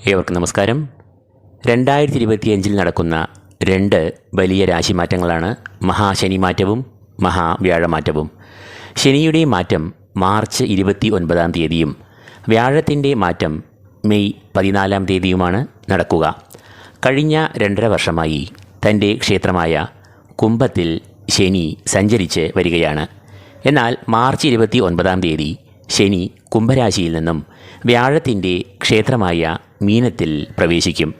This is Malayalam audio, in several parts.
ഏവർക്കും നമസ്കാരം. രണ്ടായിരത്തി ഇരുപത്തിയഞ്ചിൽ നടക്കുന്ന രണ്ട് വലിയ രാശി മാറ്റങ്ങളാണ് രാശിമാറ്റങ്ങളാണ് മഹാശനിമാറ്റവും മഹാവ്യാഴമാറ്റവും. ശനിയുടെ മാറ്റം മാർച്ച് ഇരുപത്തി ഒൻപതാം തീയതിയും വ്യാഴത്തിന്റെ മാറ്റം മെയ് പതിനാലാം തീയതിയുമാണ് നടക്കുക. കഴിഞ്ഞ രണ്ടര വർഷമായി തന്റെ ക്ഷേത്രമായ കുംഭത്തിൽ ശനി സഞ്ചരിച്ച് വരികയാണ്. എന്നാൽ മാർച്ച് ഇരുപത്തി ഒൻപതാം തീയതി ശനി കുംഭരാശിയിൽ നിന്നും വ്യാഴത്തിന്റെ ക്ഷേത്രമായ മീനത്തിൽ പ്രവേശിക്കും.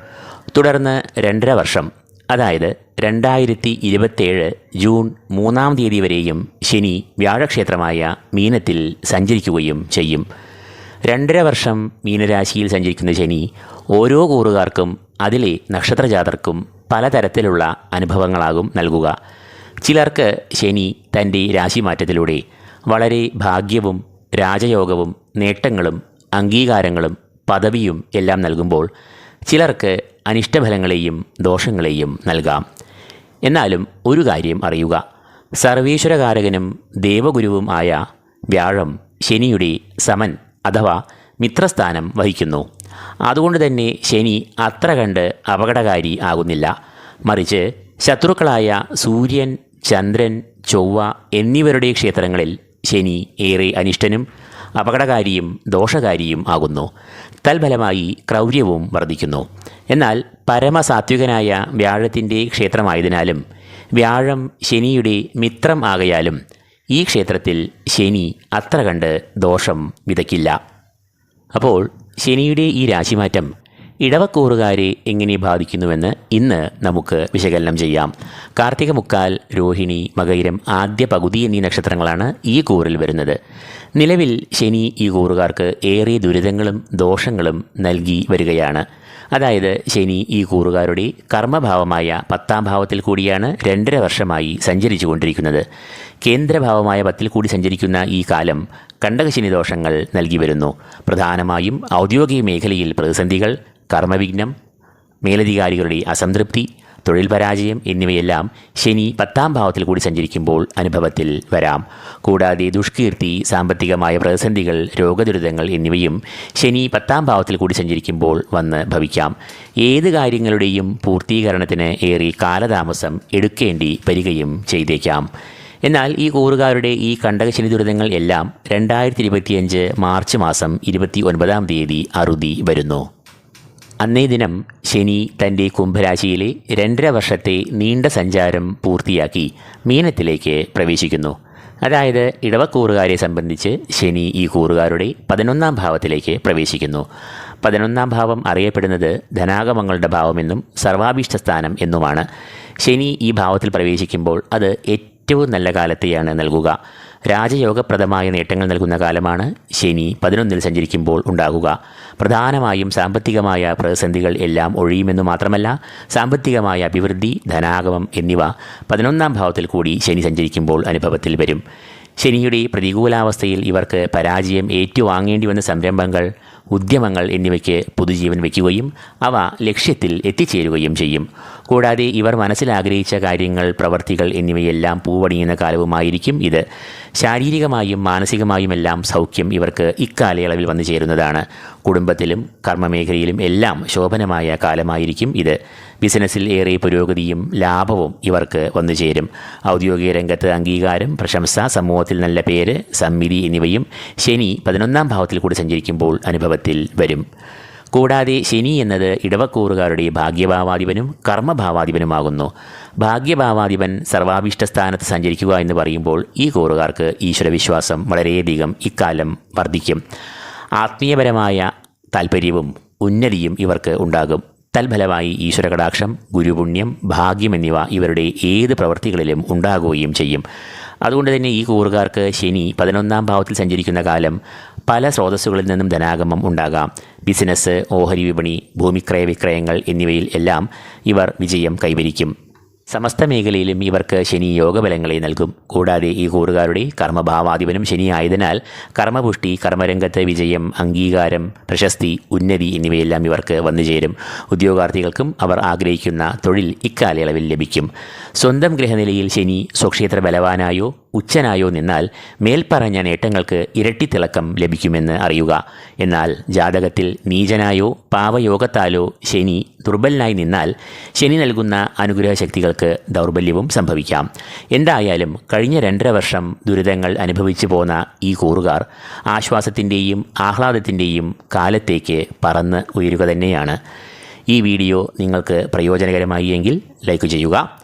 തുടർന്ന് രണ്ടര വർഷം അതായത് രണ്ടായിരത്തി ഇരുപത്തേഴ് ജൂൺ മൂന്നാം തീയതി വരെയും ശനി വ്യാഴക്ഷേത്രമായ മീനത്തിൽ സഞ്ചരിക്കുകയും ചെയ്യും. രണ്ടര വർഷം മീനരാശിയിൽ സഞ്ചരിക്കുന്ന ശനി ഓരോ കൂറുകാർക്കും അതിലെ നക്ഷത്രജാതർക്കും പലതരത്തിലുള്ള അനുഭവങ്ങളാകും നൽകുക. ചിലർക്ക് ശനി തന്റെ രാശിമാറ്റത്തിലൂടെ വളരെ ഭാഗ്യവും രാജയോഗവും നേട്ടങ്ങളും അംഗീകാരങ്ങളും പദവിയും എല്ലാം നൽകുമ്പോൾ ചിലർക്ക് അനിഷ്ടഫലങ്ങളെയും ദോഷങ്ങളെയും നൽകാം. എന്നാലും ഒരു കാര്യം അറിയുക. സർവീശ്വരകാരകനും ദേവഗുരുവും ആയ വ്യാഴം ശനിയുടെ സമൻ അഥവാ മിത്രസ്ഥാനം വഹിക്കുന്നു. അതുകൊണ്ട് തന്നെ ശനി അത്ര കണ്ട് അപകടകാരി ആകുന്നില്ല. മറിച്ച് ശത്രുക്കളായ സൂര്യൻ ചന്ദ്രൻ ചൊവ്വ എന്നിവരുടെ ക്ഷേത്രങ്ങളിൽ ശനി ഏറെ അനിഷ്ടനും അപകടകാരിയും ദോഷകാരിയും ആകുന്നു. തൽഫലമായി ക്രൗര്യവും വർദ്ധിക്കുന്നു എന്നാൽ പരമസാത്വികനായ വ്യാഴത്തിന്റെ ക്ഷേത്രമായതിനാലും വ്യാഴം ശനിയുടെ മിത്രം ആകയാലും ഈ ക്ഷേത്രത്തിൽ ശനി അത്ര കണ്ട് ദോഷം വിതയ്ക്കില്ല. അപ്പോൾ ശനിയുടെ ഈ രാശിമാറ്റം ഇടവക്കൂറുകാരെ എങ്ങനെ ബാധിക്കുന്നുവെന്ന് ഇന്ന് നമുക്ക് വിശകലനം ചെയ്യാം. കാർത്തിക മുക്കാൽ രോഹിണി മകൈരം ആദ്യ പകുതി എന്നീ നക്ഷത്രങ്ങളാണ് ഈ കൂറിൽ വരുന്നത്. നിലവിൽ ശനി ഈ കൂറുകാർക്ക് ഏറെ ദുരിതങ്ങളും ദോഷങ്ങളും നൽകി വരികയാണ്. അതായത് ശനി ഈ കൂറുകാരുടെ കർമ്മഭാവമായ പത്താം ഭാവത്തിൽ കൂടിയാണ് രണ്ടര വർഷമായി സഞ്ചരിച്ചു കൊണ്ടിരിക്കുന്നത് കേന്ദ്രഭാവമായ പത്തിൽ കൂടി സഞ്ചരിക്കുന്ന ഈ കാലം കണ്ടകശനി ദോഷങ്ങൾ നൽകി വരുന്നു. പ്രധാനമായും ഔദ്യോഗിക മേഖലയിൽ പ്രതിസന്ധികൾ കർമ്മവിഘ്നം മേലധികാരികളുടെ അസംതൃപ്തി തൊഴിൽ പരാജയം എന്നിവയെല്ലാം ശനി പത്താം ഭാവത്തിൽ കൂടി സഞ്ചരിക്കുമ്പോൾ അനുഭവത്തിൽ വരാം. കൂടാതെ ദുഷ്കീർത്തി സാമ്പത്തികമായ പ്രതിസന്ധികൾ രോഗദുരിതങ്ങൾ എന്നിവയും ശനി പത്താം ഭാവത്തിൽ കൂടി സഞ്ചരിക്കുമ്പോൾ വന്ന് ഭവിക്കാം. ഏത് കാര്യങ്ങളുടെയും പൂർത്തീകരണത്തിന് ഏറെ കാലതാമസം എടുക്കേണ്ടി വരികയും ചെയ്തേക്കാം. എന്നാൽ ഈ കൂറുകാരുടെ ഈ കണ്ടകശനി ദുരിതങ്ങൾ എല്ലാം രണ്ടായിരത്തി ഇരുപത്തിയഞ്ച് മാർച്ച് മാസം ഇരുപത്തി ഒൻപതാം തീയതി അറുതി വരുന്നു. അന്നേ ദിനം ശനി തന്റെ കുംഭരാശിയിലെ രണ്ടര വർഷത്തെ നീണ്ട സഞ്ചാരം പൂർത്തിയാക്കി മീനത്തിലേക്ക് പ്രവേശിക്കുന്നു. അതായത് ഇടവക്കൂറുകാരെ സംബന്ധിച്ച് ശനി ഈ കൂറുകാരുടെ പതിനൊന്നാം ഭാവത്തിലേക്ക് പ്രവേശിക്കുന്നു. പതിനൊന്നാം ഭാവം അറിയപ്പെടുന്നത് ധനാഗമങ്ങളുടെ ഭാവമെന്നും സർവാഭീഷ്ട സ്ഥാനം എന്നുമാണ്. ശനി ഈ ഭാവത്തിൽ പ്രവേശിക്കുമ്പോൾ അത് ഏറ്റവും നല്ല കാലത്തെയാണ് നൽകുക. രാജയോഗപ്രദമായ നേട്ടങ്ങൾ നൽകുന്ന കാലമാണ് ശനി പതിനൊന്നിൽ സഞ്ചരിക്കുമ്പോൾ ഉണ്ടാകുക. പ്രധാനമായും സാമ്പത്തികമായ പ്രതിസന്ധികൾ എല്ലാം ഒഴിയുമെന്ന് മാത്രമല്ല സാമ്പത്തികമായ അഭിവൃദ്ധി ധനാഗമം എന്നിവ പതിനൊന്നാം ഭാവത്തിൽ കൂടി ശനി സഞ്ചരിക്കുമ്പോൾ അനുഭവത്തിൽ വരും. ശനിയുടെ പ്രതികൂലാവസ്ഥയിൽ ഇവർക്ക് പരാജയം ഏറ്റുവാങ്ങേണ്ടി വന്ന സംരംഭങ്ങൾ ഉദ്യമങ്ങൾ എന്നിവയ്ക്ക് പുതുജീവൻ വയ്ക്കുകയും അവ ലക്ഷ്യത്തിൽ എത്തിച്ചേരുകയും ചെയ്യും. കൂടാതെ ഇവർ മനസ്സിലാഗ്രഹിച്ച കാര്യങ്ങൾ പ്രവർത്തികൾ എന്നിവയെല്ലാം പൂവണിയുന്ന കാലവുമായിരിക്കും ഇത്. ശാരീരികമായും മാനസികമായുമെല്ലാം സൗഖ്യം ഇവർക്ക് ഇക്കാലയളവിൽ വന്നു ചേരുന്നതാണ്. കുടുംബത്തിലും കർമ്മമേഖലയിലും എല്ലാം ശോഭനമായ കാലമായിരിക്കും ഇത്. ബിസിനസ്സിൽ ഏറെ പുരോഗതിയും ലാഭവും ഇവർക്ക് വന്നു ചേരും. ഔദ്യോഗിക രംഗത്ത് അംഗീകാരം പ്രശംസ സമൂഹത്തിൽ നല്ല പേര് സമ്മിതി എന്നിവയും ശനി പതിനൊന്നാം ഭാവത്തിൽ കൂടി സഞ്ചരിക്കുമ്പോൾ അനുഭവത്തിൽ വരും. കൂടാതെ ശനി എന്നത് ഇടവക്കൂറുകാരുടെ ഭാഗ്യഭാവാധിപനും കർമ്മഭാവാധിപനുമാകുന്നു. ഭാഗ്യഭാവാധിപൻ സർവാഭിഷ്ട സ്ഥാനത്ത് സഞ്ചരിക്കുക എന്ന് പറയുമ്പോൾ ഈ കൂറുകാർക്ക് ഈശ്വരവിശ്വാസം വളരെയധികം ഇക്കാലം വർദ്ധിക്കും. ആത്മീയപരമായ താല്പര്യവും ഉന്നതിയും ഇവർക്ക് ഉണ്ടാകും. തൽഫലമായി ഈശ്വരകടാക്ഷം ഗുരുപുണ്യം ഭാഗ്യം എന്നിവ ഇവരുടെ ഏത് പ്രവൃത്തികളിലും ഉണ്ടാകുകയും ചെയ്യും. അതുകൊണ്ട് തന്നെ ഈ കൂറുകാർക്ക് ശനി പതിനൊന്നാം ഭാവത്തിൽ സഞ്ചരിക്കുന്ന കാലം പല സ്രോതസ്സുകളിൽ നിന്നും ധനാഗമം ഉണ്ടാകാം. ബിസിനസ് ഓഹരി വിപണി ഭൂമിക്രയ വിക്രയങ്ങൾ എന്നിവയിൽ എല്ലാം ഇവർ വിജയം കൈവരിക്കും. സമസ്ത മേഖലയിലും ഇവർക്ക് ശനി യോഗബലങ്ങളെ നൽകും. കൂടാതെ ഈ കൂറുകാരുടെ കർമ്മഭാവാധിപനും ശനിയായതിനാൽ കർമ്മപുഷ്ടി കർമ്മരംഗത്ത് വിജയം അംഗീകാരം പ്രശസ്തി ഉന്നതി എന്നിവയെല്ലാം ഇവർക്ക് വന്നുചേരും ഉദ്യോഗാർത്ഥികൾക്കും അവർ ആഗ്രഹിക്കുന്ന തൊഴിൽ ഇക്കാലയളവിൽ ലഭിക്കും. സ്വന്തം ഗ്രഹനിലയിൽ ശനി സ്വക്ഷേത്ര ബലവാനായോ ഉച്ചനായോ നിന്നാൽ മേൽപ്പറഞ്ഞ നേട്ടങ്ങൾക്ക് ഇരട്ടിത്തിളക്കം ലഭിക്കുമെന്ന് അറിയുക. എന്നാൽ ജാതകത്തിൽ നീചനായോ പാവയോഗത്താലോ ശനി ദുർബലനായി നിന്നാൽ ശനി നൽകുന്ന അനുഗ്രഹ ശക്തികൾക്ക് ദൗർബല്യവും സംഭവിക്കാം. എന്തായാലും കഴിഞ്ഞ രണ്ടര വർഷം ദുരിതങ്ങൾ അനുഭവിച്ചു പോന്ന ഈ കൂറുകാർ ആശ്വാസത്തിന്റെയും ആഹ്ലാദത്തിന്റെയും കാലത്തേക്ക് പറന്ന് ഉയരുക തന്നെയാണ്. ഈ വീഡിയോ നിങ്ങൾക്ക് പ്രയോജനകരമായി എങ്കിൽ ലൈക്ക് ചെയ്യുക.